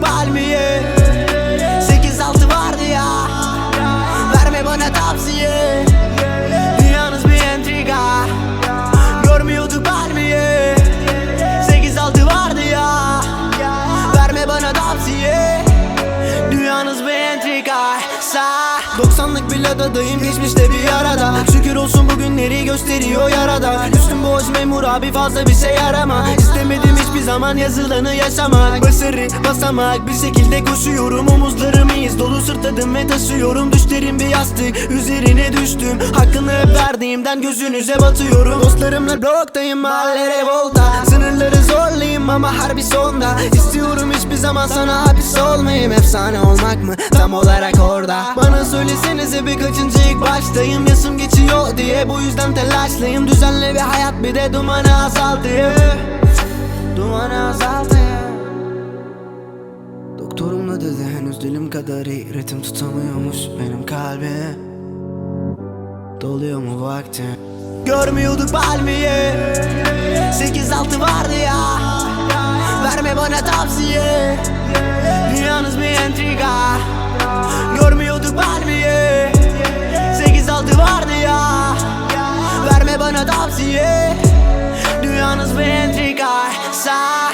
Görmüyorduk 90'lık bir ladadayım geçmişte bir arada. Şükür olsun bugünleri gösteriyor yarada. Üstüm boş memur abi fazla bir şey yarama İstemedim hiçbir zaman yazılanı yaşamak. Başarı basamak bir şekilde koşuyorum. Omuzlarım iz dolu sırtladım ve taşıyorum. Düşlerim bir yastık üzerine düştüm. Hakkını hep verdiğimden gözünüze batıyorum. Dostlarımla bloktayım mahallere Sınırları zorlayayım ama harbi sonda İstiyorum hiçbir zaman sana hapis olmayayım. Efsane olmak mı? Tam olarak orada. Bana söylesenize bir kaçıncı ilk baştayım Yasım geçiyor diye bu yüzden telaşlıyım. Düzenli bir hayat bir de dumanı azaltayım Dumanı azaltayım Doktorum da dedi henüz dilim kadar iyi. Ritim tutamıyormuş benim kalbim. Doluyor mu vakti Görmüyorduk palmiye. 8-6 vardı bana tavsiye. Yalnız bir entrika. Görmüyorduk Barbie'ye Sekiz altı vardı ya. Verme bana tavsiye. Dünyanız bir entrika. Sen